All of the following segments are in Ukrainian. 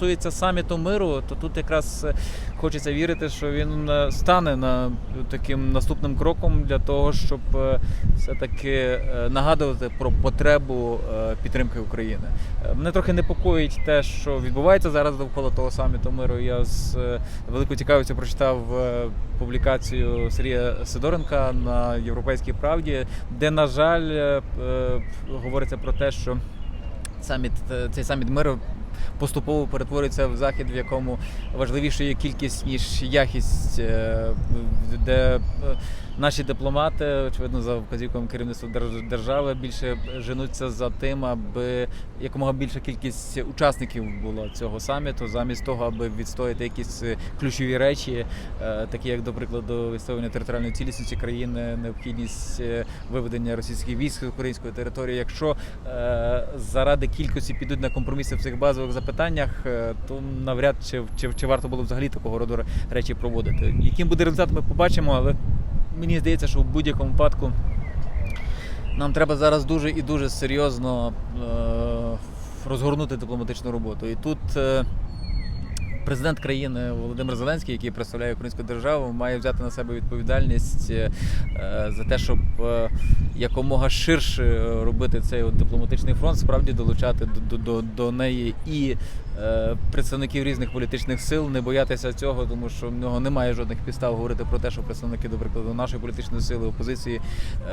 стосується саміту миру, то тут якраз е, хочеться вірити, що він е, стане на таким наступним кроком для того, щоб е, все-таки нагадувати про потребу підтримки України. Мене трохи непокоїть те, що відбувається зараз довкола того саміту миру. Я з великою цікавістю прочитав публікацію Сергія Сидоренка на Європейській правді, де, на жаль, говориться про те, що саміт, цей саміт миру поступово перетворюється в захід, в якому важливіше є кількість ніж якість, е, де е, наші дипломати, очевидно, за вказівками керівництва держ- держави більше женуться за тим, аби якомога більша кількість учасників була цього саміту, замість того, аби відстояти якісь ключові речі, е, такі як, до прикладу, відстоювання територіальної цілісності країни, необхідність виведення російських військ з української території. Якщо заради кількості підуть на компроміси в цих базових запитаннях, е, то навряд чи, чи, чи варто було взагалі такого роду речі проводити. Яким буде результат, ми побачимо, але мені здається, що в будь-якому випадку нам треба зараз дуже і дуже серйозно е, розгорнути дипломатичну роботу. І тут е, президент країни Володимир Зеленський, який представляє українську державу, має взяти на себе відповідальність е, за те, щоб е, якомога ширше робити цей дипломатичний фронт, справді долучати до, до, до неї і представників різних політичних сил, не боятися цього, тому що в нього немає жодних підстав говорити про те, що представники, до прикладу, нашої політичної сили опозиції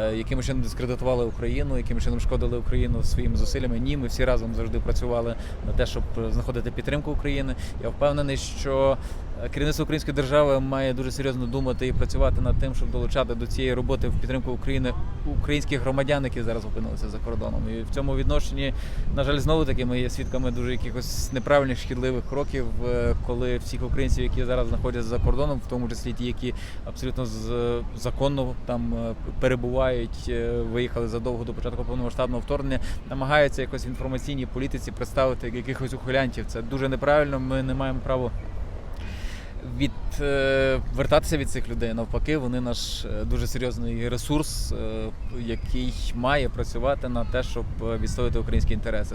е, якимось чином дискредитували Україну, яким чином шкодили Україну своїми зусиллями. Ні, ми всі разом завжди працювали на те, щоб знаходити підтримку України. Я впевнений, що е, керівництво української держави має дуже серйозно думати і працювати над тим, щоб долучати до цієї роботи в підтримку України українських громадян, які зараз опинилися за кордоном. І в цьому відношенні, на жаль, знову таки ми є свідками дуже якихось неправильних шкідливих кроків, е, коли всіх українців, які зараз знаходяться за кордоном, в тому числі ті, які абсолютно з- законно там е, перебувають, е, виїхали задовго до початку повномасштабного вторгнення, намагаються якось в інформаційній політиці представити якихось ухилянтів. Це дуже неправильно. Ми не маємо права від е, від цих людей. Навпаки, вони наш е, дуже серйозний ресурс, е, який має працювати на те, щоб відстояти українські інтереси.